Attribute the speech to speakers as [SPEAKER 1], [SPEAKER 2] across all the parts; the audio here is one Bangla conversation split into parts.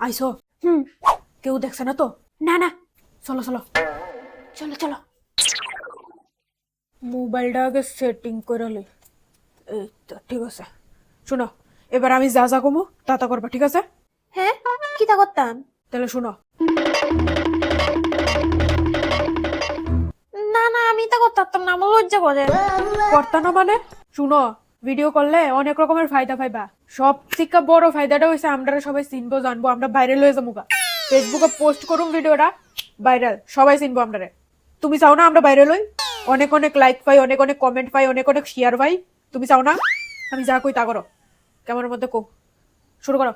[SPEAKER 1] আইসো।
[SPEAKER 2] হুম।
[SPEAKER 1] কেউ দেখছে না তো?
[SPEAKER 2] না না।
[SPEAKER 1] চলো চলো।
[SPEAKER 2] চলো চলো।
[SPEAKER 1] মোবাইলটা আগে সেটিং করে লই এই তো ঠিক আছে। শুনো এবার আমি যা যা কমো তা তা করবা ঠিক আছে?
[SPEAKER 2] হ্যাঁ কি তা করতাম?
[SPEAKER 1] তাহলে শুনো।
[SPEAKER 2] না না আমি তা করতাম না আমার লজ্জা করে।
[SPEAKER 1] করতাম না মানে? শুনো ভিডিও করলে অনেক রকমের ফায়দা পাইবা। সব থেকে বড় ফায়দাটা হয়েছে আমরা সবাই চিনবো, জানব, আমরা বাইরে হয়ে যাব ফেসবুকে পোস্ট করুন ভিডিওটা ভাইরাল সবাই চিনবো আমরা তুমি চাও না আমরা বাইরে হই? অনেক অনেক লাইক পাই, অনেক অনেক কমেন্ট পাই, অনেক অনেক শেয়ার পাই। তুমি চাও না? আমি যা কই তা করো। কেমন মধ্যে কো? শুরু করো।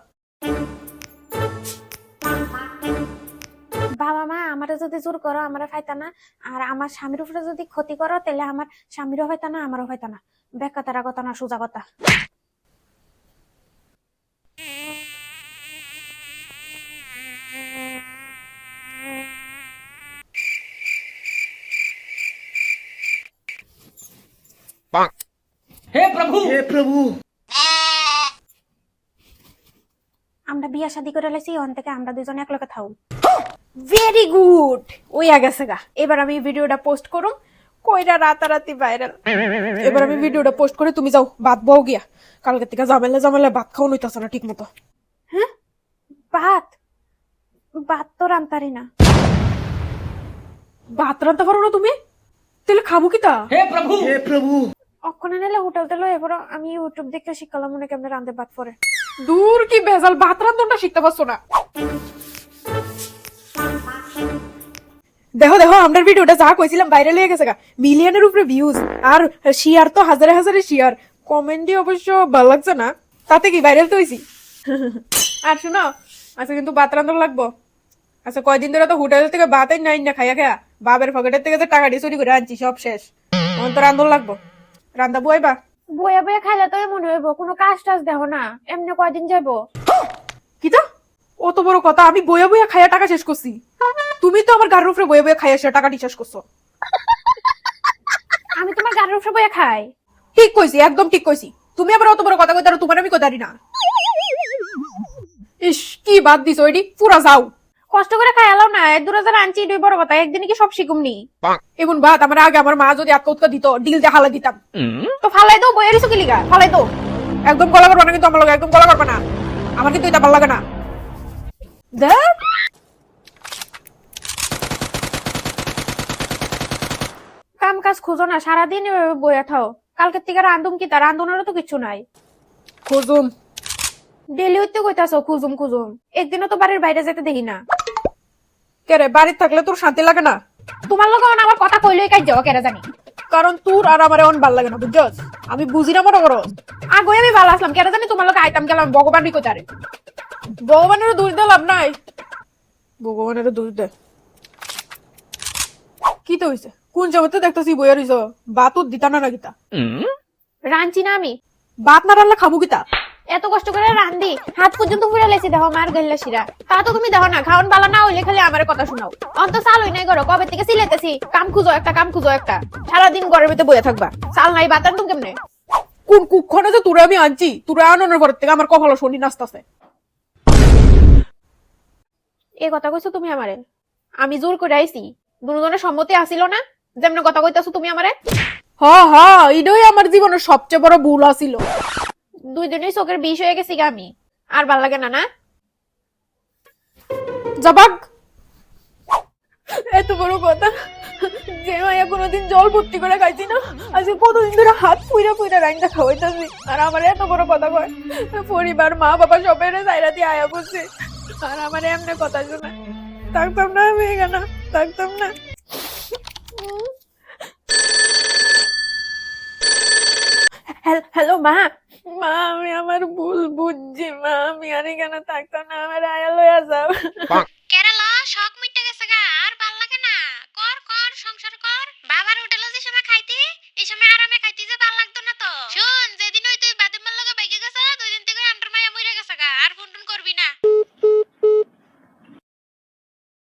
[SPEAKER 2] বাবা মা আমারে যদি জোর করো আমারে ফাইতা না। আর আমার স্বামীর উপরে যদি ক্ষতি করো তাহলে আমার স্বামীরও ফাইতা না আমারও ফাইতা না। বেকাতারা কথা না সোজা কথা।
[SPEAKER 3] প্রভু!
[SPEAKER 2] আমরা বিয়া শাদি করে লেছি ওখান থেকে আমরা দুজনে এক লগে থাকব
[SPEAKER 1] ভেরি গুড ওইয়া গেছে গা। এবার আমি ভিডিওটা পোস্ট করুম। কইরা রাতারাতি ভাইরাল এবার আমি ভিডিওটা পোস্ট করে তুমি যাও ভাত বউ গিয়া। কালকে থেকে জামেলা জামেলা ভাত খাও নইতাছ না ঠিক মতো। হ্যাঁ?
[SPEAKER 2] ভাত? ভাত তো রান্তারি না।
[SPEAKER 1] ভাত রান্তা পারো না তুমি? তাহলে খাব কি তা?
[SPEAKER 4] হে প্রভু!
[SPEAKER 3] হে প্রভু!
[SPEAKER 2] অক্ষণে নিলে হোটেল তেলো এবার আমি ইউটিউব দেখে শিখালাম মনে কেমনে রান্ধে ভাত পরে।
[SPEAKER 1] দূর কি ভেজাল ভাত রান্ধনটা শিখতে পারছ না। দেখো দেখো আমরা ভিডিওটা যা কইছিলাম ভাইরাল হয়ে গেছে গা। মিলিয়নের উপরে ভিউজ আর শেয়ার তো হাজারে হাজারে শেয়ার কমেন্টই অবশ্য ভালো লাগছে না। তাতে কি ভাইরাল তো হইছি? আর শুনো আচ্ছা কিন্তু ভাত রান্ধন লাগবো। আচ্ছা কয়দিন ধরে তো হোটেল থেকে ভাতই নাই না খাইয়া খাইয়া। বাবের পকেটের থেকে যে টাকা দিয়ে চুরি করে আনছি সব শেষ। এখন তো রান্ধন লাগবো। রান্ধা বুয়াইবা
[SPEAKER 2] বইয়া বইয়া খাইলে তো মনে হইব কোনো কাজ টাজ দেখো না। এমনি কয়দিন যাইবো?
[SPEAKER 1] কিতা অত বড় কথা আমি বইয়া বইয়া খাইয়া টাকা শেষ করছি। তুমি তো আমার গাড়ির উপরে বইয়া বইয়া খাইয়া সে টাকাটি শেষ করছ।
[SPEAKER 2] আমি তোমার গাড়ির উপরে বইয়া খাই।
[SPEAKER 1] ঠিক কইছি একদম ঠিক কইছি। তুমি আবার অত বড় কথা কইতে আর তোমার আমি কইতারি না। ইস কি বাদ দিছ ওইডি পুরা যাও।
[SPEAKER 2] কষ্ট করে খাই এলাও না এক দূরে যারা আনছি দুই বড় কথা একদিনে কি সব শিখুমনি
[SPEAKER 1] এমন বাদ আমার আগে আমার মা যদি আটকা উৎকা দিত ডিল দিয়ে হালা দিতাম।
[SPEAKER 2] তো ফালাই দাও বইয়ের ইসু কিলিগা ফালাই দাও।
[SPEAKER 1] একদম গলা করবা না কিন্তু আমার লগে একদম গলা করবা না। আমার কিন্তু এটা ভালো লাগে না। দেখ
[SPEAKER 2] কাম কাজ খুঁজো না সারাদিন বইয়া থাও। কালকের থেকে রান্ধুম কি তা? রান্ধনেরও তো কিছু নাই।
[SPEAKER 1] খুঁজুম।
[SPEAKER 2] ডেলি হইতে কইতাছো খুঁজুম খুঁজুম। একদিনও তো বাড়ির বাইরে যেতে দেখি না।
[SPEAKER 1] কে রে বাড়িতে থাকলে তোর শান্তি লাগে না?
[SPEAKER 2] তোমার লোক আমার কথা কইলই কাজ যাও কেরা জানি।
[SPEAKER 1] কারণ তোর আর আমার এমন ভালো লাগে না বুঝছস? আমি বুঝি না মনে করো
[SPEAKER 2] আগে আমি ভালো আসলাম কেরা জানি তোমার লোক আইতাম গেলাম ভগবান বিকোতারে
[SPEAKER 1] ভগবানের দোষ দিয়ে লাভ নাই। ভগবানের দোষ দে। কি তো হইছে কোন জগতে দেখতেছি বইয়া রইছ বাত দিতা না গীতা
[SPEAKER 2] রাঁধছি না আমি।
[SPEAKER 1] বাত না রান্না খামু গীতা
[SPEAKER 2] এত কষ্ট করে রান্ধি হাত পর্যন্ত ফুরে লেছি দেখো মার গেল্লা শিরা তা তো তুমি দেখো না খাওন বালা না হইলে খালি আমার কথা শোনাও। অন্ত চাল হই নাই করো কবে থেকে সিলেতেছি কাম খুঁজো একটা কাম খুঁজো একটা। সারাদিন ঘরের ভিতরে বয়ে থাকবা। চাল নাই বাতান তুমি কেমনে?
[SPEAKER 1] কোন কুক্ষণে যে তোরে আমি আনছি? তোরে আনানোর পর থেকে আমার কপাল শনি নাচতাছে।
[SPEAKER 2] এই কথা কইছো তুমি আমারে আমি জোর করে আইছি দুজনের সম্মতি আসিল না? যেমন কথা কইতাছো তুমি আমারে?
[SPEAKER 1] হ হ এটাই আমার জীবনের সবচেয়ে বড় ভুল আছিল।
[SPEAKER 2] দুই দিনই চোখের বিষ হয়ে গেছি গা আমি। আর ভালো লাগে না না?
[SPEAKER 1] এত বড় কথা যে মাইয়া কোনোদিন জল ভর্তি করে খাইছি না আজকে কতদিন ধরে হাত পুইরা পুইরা রাইন্দা খাওয়াইতাছি আর আমার এত বড় কথা কয় পরিবার মা বাবা সবাই সাইরা দিয়ে আয়া বসে আর আমার এমনি কথা শোনা থাকতাম না আমি এখানে থাকতাম না। হ্যালো মা। মা আমি আমার ভুল বুঝছি মা। আমি আর এখানে থাকতাম না। আমার আয়া